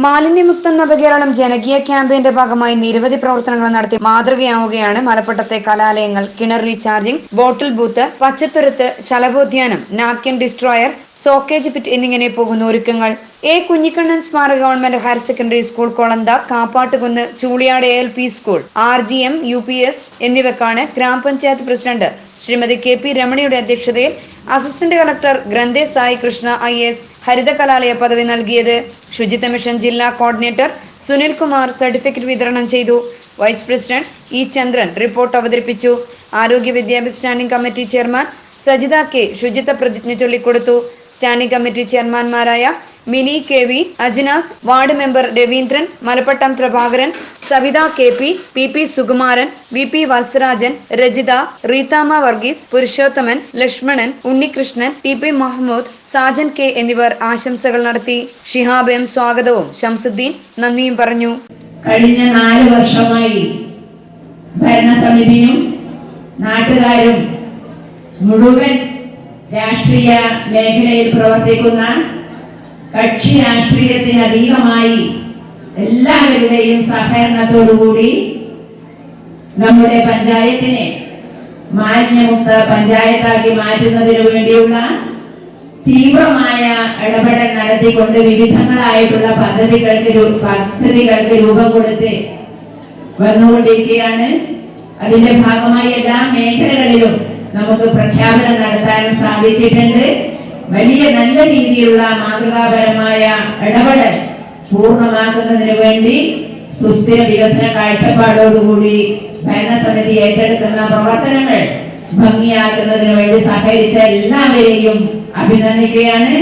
മാലിന്യമുക്തം നവകേരളം ജനകീയ ക്യാമ്പയിന്റെ ഭാഗമായി നിരവധി പ്രവർത്തനങ്ങൾ നടത്തി മാതൃകയാവുകയാണ് മലപ്പട്ടത്തെ കലാലയങ്ങൾ കിണർ റീചാർജിംഗ് ബോട്ടിൽ ബൂത്ത് പച്ചത്തുരത്ത് ശലഭോദ്യാനം നാപ്കിൻ ഡിസ്ട്രോയർ സോക്കേജ് പിറ്റ് എന്നിങ്ങനെ പോകുന്ന ഒരുക്കങ്ങൾ. എ. കുഞ്ഞിക്കണ്ണൻ സ്മാരക government higher secondary school Kolantha Kappattukunnu Chooliyad A. L. P school R. G. M U. P. S എന്നിവക്കാണ് grama panchayat president Shrimati K. P. രമണിയുടെ അധ്യക്ഷതയിൽ assistant collector Granthe Sai Krishna I S ഹരിത കലാലയ പദവി നൽകിയത്. ശുചിത്വ mission ജില്ലാ coordinator Sunil Kumar certificate വിതരണം ചെയ്തു. Vice president E Chandran report അവതരിപ്പിച്ചു. ആരോഗ്യ വിദ്യാഭ്യാസ standing committee chairman Sajitha K. ശുചിത്വ പ്രതിജ്ഞ ചൊല്ലിക്കൊടുത്തു. Standing committee ചെയർമാൻമാരായ Mini K V Ajinas ward member Raveendran Malappattam Prabhakaran Savitha K P P P Sukumaran V P Valsarajan Rajitha Reethama Varghese Purushothaman Lakshmanan Unnikrishnan T P Mahammood Sajan K എന്നിവർ ആശംസകൾ നടത്തി. ഷിഹാബ് സ്വാഗതവും. ഷംസുദ്ദീൻ നന്ദിയും പറഞ്ഞു. കഴിഞ്ഞ നാല് വർഷമായി ഭരണസമിതിയും നാട്ടുകാരും മുഴുവൻ രാഷ്ട്രീയ മേഖലയിൽ പ്രവർത്തിക്കുന്ന കക്ഷി രാഷ്ട്രീയത്തിന് അതീതമായി എല്ലാവരുടെയും സഹകരണത്തോടുകൂടി നമ്മുടെ പഞ്ചായത്തിനെ മാലിന്യമുക്ത പഞ്ചായത്താക്കി മാറ്റുന്നതിനു വേണ്ടിയുള്ള തീവ്രമായ ഇടപെടൽ നടത്തിക്കൊണ്ട് വിവിധങ്ങളായിട്ടുള്ള പദ്ധതികൾക്ക് പദ്ധതികൾക്ക് രൂപം കൊടുത്ത് വന്നുകൊണ്ടിരിക്കുകയാണ്. അതിന്റെ ഭാഗമായി എല്ലാ മേഖലകളിലും നമുക്ക് പ്രഖ്യാപനം നടത്താനും സാധിച്ചിട്ടുണ്ട്. വലിയ നല്ല രീതിയിലുള്ള മാതൃകാപരമായ ഇടപെടൽ പൂർണമാക്കുന്നതിന് വേണ്ടി സുസ്ഥിര വികസന കാഴ്ചപ്പാടോടുകൂടി ഭരണസമിതി ഏറ്റെടുക്കുന്ന പ്രവർത്തനങ്ങൾ ഭംഗിയാക്കുന്നതിന് വേണ്ടി സഹകരിച്ച എല്ലാവരെയും അഭിനന്ദിക്കുകയാണ്.